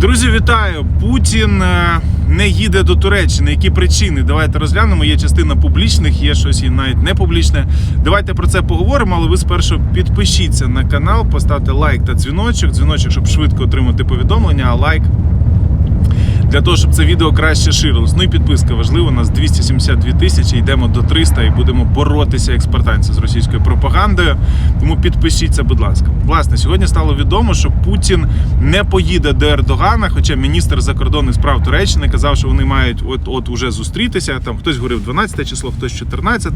Друзі, вітаю! Путін е, не їде до Туреччини. Які причини? Давайте розглянемо. Є частина публічних, є щось і навіть не публічне. Давайте про це поговоримо, але ви спершу підпишіться на канал, поставте лайк та дзвіночок. Дзвіночок, щоб швидко отримати повідомлення, а лайк для того, щоб це відео краще ширилось. Ну і підписка важлива. У нас 272 тисячі, йдемо до 300 і будемо боротися експертанці з російською пропагандою. Тому підпишіться, будь ласка. Власне, сьогодні стало відомо, що Путін не поїде до Ердогана, хоча міністр закордонних справ Туреччини казав, що вони мають от от уже зустрітися. Там хтось говорив 12 число, хтось 14.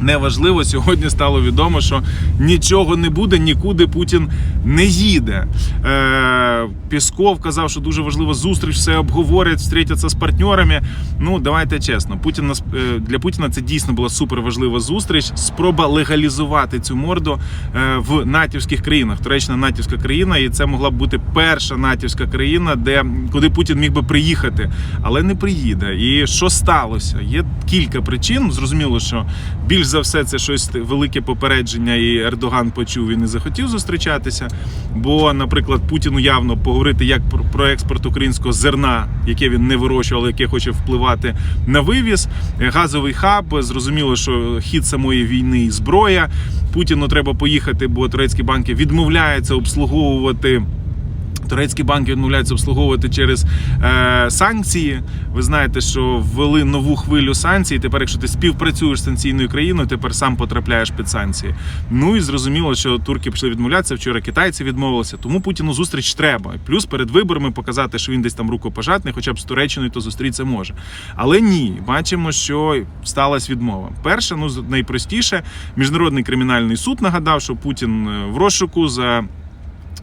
Неважливо, сьогодні стало відомо, що нічого не буде, нікуди Путін не їде. Е, Пісков казав, що дуже важлива зустріч, все обговорять, зустрітяться з партнерами. Ну, давайте чесно. Путін нас- е, для Путіна це дійсно була супер важлива зустріч. Спроба легалізувати цю морду е, в натівських країнах. Туреччина натівська країна, і це могла б бути перша натівська країна, де куди Путін міг би приїхати, але не приїде. І що сталося? Є кілька причин. Зрозуміло, що більш за все це щось велике попередження, і Ердоган почув і не захотів зустрічатися. Бо, наприклад, Путіну явно поговорити як про, експорт українського зерна, яке він не вирощував, але яке хоче впливати на вивіз. Е, Газовий хаб. Зрозуміло, що хід самої війни і зброя. Путіну треба поїхати, бо турецькі банки відмовляються обслуговувати. Турецькі банки відмовляються обслуговувати через е, санкції. Ви знаєте, що ввели нову хвилю санкцій. Тепер, якщо ти співпрацюєш з санкційною країною, тепер сам потрапляєш під санкції. Ну і зрозуміло, що турки почали відмовлятися. Вчора китайці відмовилися. Тому Путіну зустріч треба. Плюс перед виборами показати, що він десь там рукопожатний, хоча б з Туреччиною, то зустрітися може. Але ні, бачимо, що сталася відмова. Перше, ну найпростіше, міжнародний кримінальний суд нагадав, що Путін е, в розшуку за.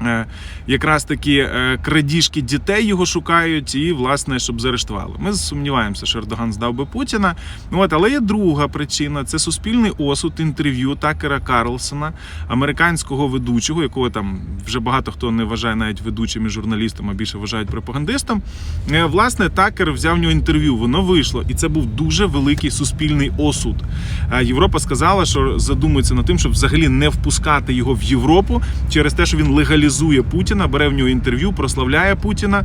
Е, якраз такі е, крадіжки дітей його шукають, і власне, щоб заарештували. Ми сумніваємося, що Ердоган здав би Путіна. Ну, От, але є друга причина: це суспільний осуд інтерв'ю Такера Карлсона, американського ведучого, якого там вже багато хто не вважає навіть ведучим і журналістом, а більше вважають пропагандистом. Е, Власне, Такер взяв в нього інтерв'ю. Воно вийшло, і це був дуже великий суспільний осуд. Європа сказала, що задумується над тим, щоб взагалі не впускати його в Європу через те, що він легалізує Путіна, бере в нього інтерв'ю, прославляє Путіна.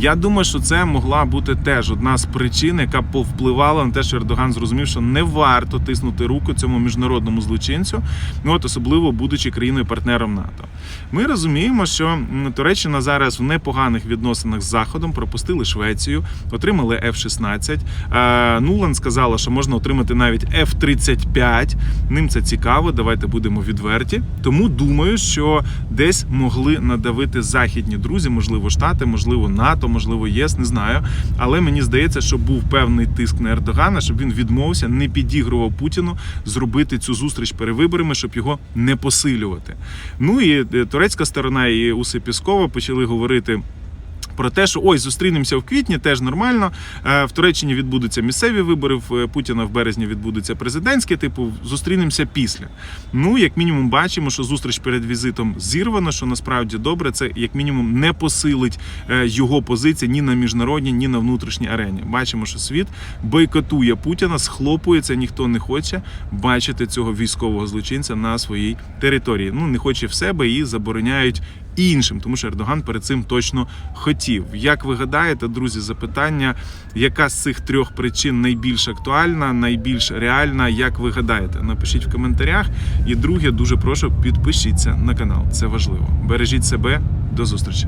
Я думаю, що це могла бути теж одна з причин, яка повпливала на те, що Ердоган зрозумів, що не варто тиснути руку цьому міжнародному злочинцю, ну от особливо будучи країною партнером НАТО. Ми розуміємо, що Туреччина зараз в непоганих відносинах з Заходом пропустили Швецію, отримали F-16. Е, Нуланд сказала, що можна отримати навіть F-35. Ним це цікаво. Давайте будемо відверті. Тому думаю, що десь могли надавити західні друзі, можливо, Штати, можливо, НАТО, можливо, ЄС, не знаю. Але мені здається, що був певний тиск на Ердогана, щоб він відмовився, не підігрував Путіну зробити цю зустріч перевиборами, щоб його не посилювати. Ну і е, турецька сторона і Уси Піскова почали говорити. Про те, що ой, зустрінемося в квітні, теж нормально. Е, В Туреччині відбудуться місцеві вибори. В е, Путіна в березні відбудуться президентські. Типу, зустрінемося після. Ну, як мінімум, бачимо, що зустріч перед візитом зірвана, що насправді добре. Це як мінімум не посилить е, його позиції ні на міжнародній, ні на внутрішній арені. Бачимо, що світ бойкотує Путіна, схлопується. Ніхто не хоче бачити цього військового злочинця на своїй території. Ну не хоче в себе і забороняють іншим, тому що Ердоган перед цим точно хотів. Як ви гадаєте, друзі, запитання, яка з цих трьох причин найбільш актуальна, найбільш реальна? Як ви гадаєте? Напишіть в коментарях. І друге, дуже прошу підпишіться на канал. Це важливо. Бережіть себе. До зустрічі.